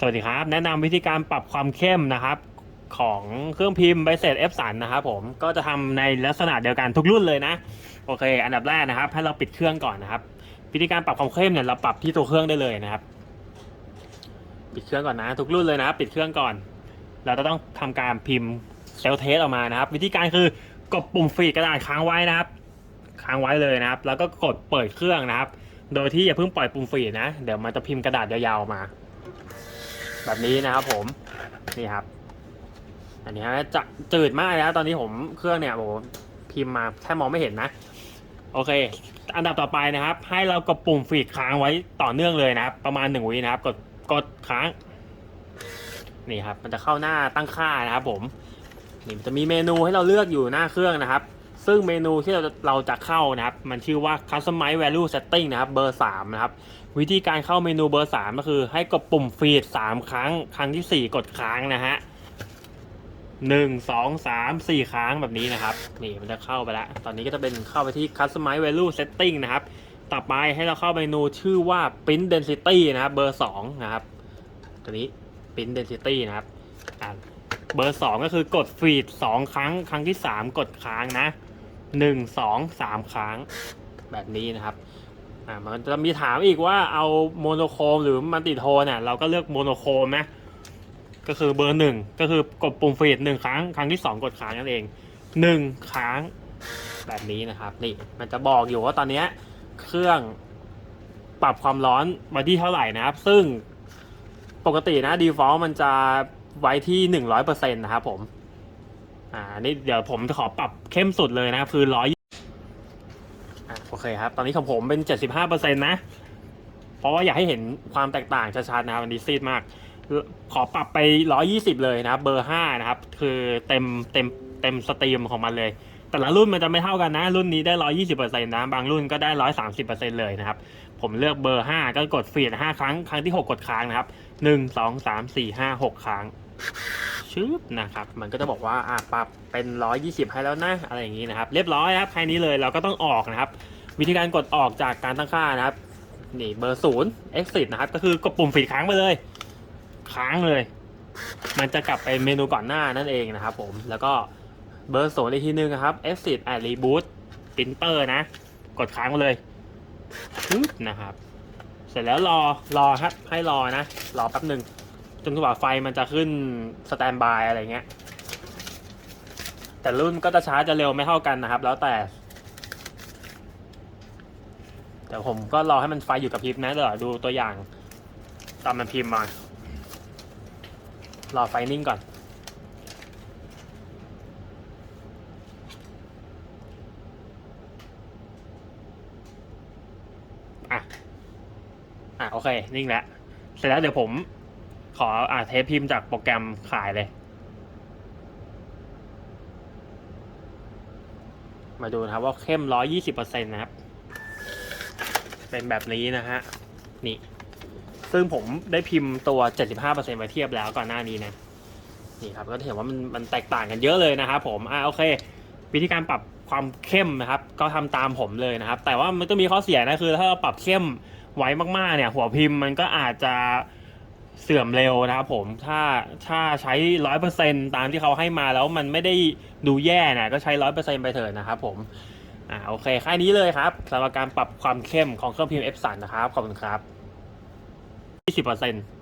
สวัสดีครับ แนะนำวิธีการปรับความเข้มนะครับของเครื่องพิมพ์ไบเซตเอฟสันนะครับผมก็จะทำในลักษณะเดียวกันทุกรุ่นเลยนะ โอเค อันดับแรกนะครับ ให้เราปิดเครื่องก่อนนะครับ วิธีการปรับความเข้มเนี่ยเราปรับที่ตัวเครื่องได้เลยนะครับ ปิดเครื่องก่อนนะ ทุกรุ่นเลยนะปิดเครื่องก่อน เราจะต้องทำการพิมพ์เซลเทสออกมานะครับ วิธีการคือกดปุ่มฟีดกระดาษค้างไว้นะครับ ค้างไว้เลยนะครับ แล้วก็กดเปิดเครื่องนะครับ โดยที่อย่าเพิ่งปล่อยปุ่มฟีดนะ เดี๋ยวมันจะพิมพ์กระดาษยาวๆมา แบบนี้นะครับผมนี่ครับ อันนี้ฮะจะจืดมากแล้วตอนนี้ผมเครื่องเนี่ยโอ้พิมพ์มาแค่มองไม่เห็นนะ โอเค อันดับต่อไปนะครับ ให้เรากดปุ่มฟีดค้างไว้ต่อเนื่องเลยนะครับ ประมาณหนึ่งวินะครับ กดกดค้างนี่ครับ มันจะเข้าหน้าตั้งค่านะครับ ผมนี่มันจะมีเมนูให้เราเลือกอยู่หน้าเครื่องนะครับ ซึ่งเมนูที่เราจะเราจะเข้านะครับ มันชื่อว่า customize value setting นะครับ เบอร์ 3 นะครับ วิธีการเข้าเมนูเบอร์ 3 ก็คือให้กดปุ่มฟีด 3 ครั้ง ครั้งที่ 4 กดค้างนะฮะหนึ่งสองสามสี่ครั้งแบบนี้นะครับ นี่มันจะเข้าไปแล้ว ตอนนี้ก็จะเป็นเข้าไปที่ customize value setting นะครับ ต่อไปให้เราเข้าเมนูชื่อว่า print density นะครับ เบอร์2นะครับ ตัวนี้ print density นะครับ เบอร์2ก็คือกดฟีด2ครั้ง ครั้งที่3กดค้างนะ 1 2 3ครั้งแบบนี้นะครับอ่ามันจะมีถามอีกว่าเอาโมโนโครมหรือมันติโทนเนี่ยเราก็เลือกโมโนโครมนะก็คือเบอร์หนึ่งก็คือกดปุ่มฟีดหนึ่งครั้งครั้งที่สองกดค้างนั่นเองหนึ่งครั้งแบบนี้นะครับนี่มันจะบอกอยู่ว่าตอนนี้เครื่องปรับความร้อนมาที่เท่าไหร่นะครับ ซึ่งปกตินะ default มันจะไว้ที่หนึ่งร้อยเปอร์เซ็นต์นะครับผม อ่านี่เดี๋ยวผมจะขอปรับเข้มสุดเลยนะครับคือร้อยอะโอเคครับ ตอนนี้ของผมเป็น75%นตนะ เพราะว่าอยากให้เห็นความแตกต่างชัดๆนะครับมันดีซีดมาก ขอปรับไป120เลยนะครับ เบอร์5นะครับ คือเต็มเต็มเต็มสตรีมของมันเลย แต่ละรุ่นมันจะไม่เท่ากันนะ รุ่นนี้ได้120%นตนะ บางรุ่นก็ได้130%เปอร์เซ็นเลยนะครับ ผมเลือกเบอร์5ก็กดฟีด5ครั้ง ครั้งที่6กกดค้างนะครับ1 2 3 4 5 6ครั้ง ชึบนะครับ มันก็จะบอกว่าอะปรับเป็น 120 ให้แล้วนะ อะไรอย่างนี้นะครับ เรียบร้อยครับแค่นี้เลยเราก็ต้องออกนะครับ วิธีการกดออกจากการตั้งค่านะครับ นี่เบอร์ศูนย์ exit นะครับ ก็คือกดปุ่มฟีดค้างไปเลย ค้างเลย มันจะกลับไปเมนูก่อนหน้านั่นเองนะครับผม แล้วก็เบอร์ศูนย์อีกทีนึงนะครับ exit and reboot printer นะ กดค้างไปเลยนะครับ เสร็จแล้วรอ รอครับ ให้รอนะ รอแป๊บหนึ่ง จนกว่าไฟมันจะขึ้นสแตนบายอะไรเงี้ย แต่รุ่นก็จะช้าจะเร็วไม่เท่ากันนะครับ แล้วแต่ แต่ผมก็รอให้มันไฟอยู่กับพริบนะเดี๋ยวดูตัวอย่างตอนมันพิมพ์มารอไฟนิ่งก่อนอะ อะ โอเค นิ่งแล้ว เสร็จแล้วเดี๋ยวผม ขออ่าเทปพิมพ์จากโปรแกรมขายเลย มาดูนะครับว่าเข้ม120%นต์นะครับ เป็นแบบนี้นะฮะ นี่ ซึ่งผมได้พิมพ์ตัว75%ไว้าเปอร์เซ็นต์มาเทียบแล้วก่อนหน้านี้นะ นี่ครับ ก็เห็นว่ามันมันแตกต่างกันเยอะเลยนะครับผม อ่าโอเค วิธีการปรับความเข้มนะครับ ก็ทำตามผมเลยนะครับ แต่ว่ามันก็มีข้อเสียนะคือ ถ้าเราปรับเข้มไว้มากๆเนี่ย หัวพิมพ์มันก็อาจจะ เสื่อมเร็วนะครับผมถ้าถ้าใช้ร้อยเปอร์เซ็นตามที่เขาให้มาแล้วมันไม่ได้ดูแย่นะก็ใช้ร้อยเปอร์เซ็นไปเถิดนะครับผมอ่าโอเคแค่นี้เลยครับสำหรับการปรับความเข้มของเครื่องพิมพ์ F3 นะครับ ขอบคุณครับ 20%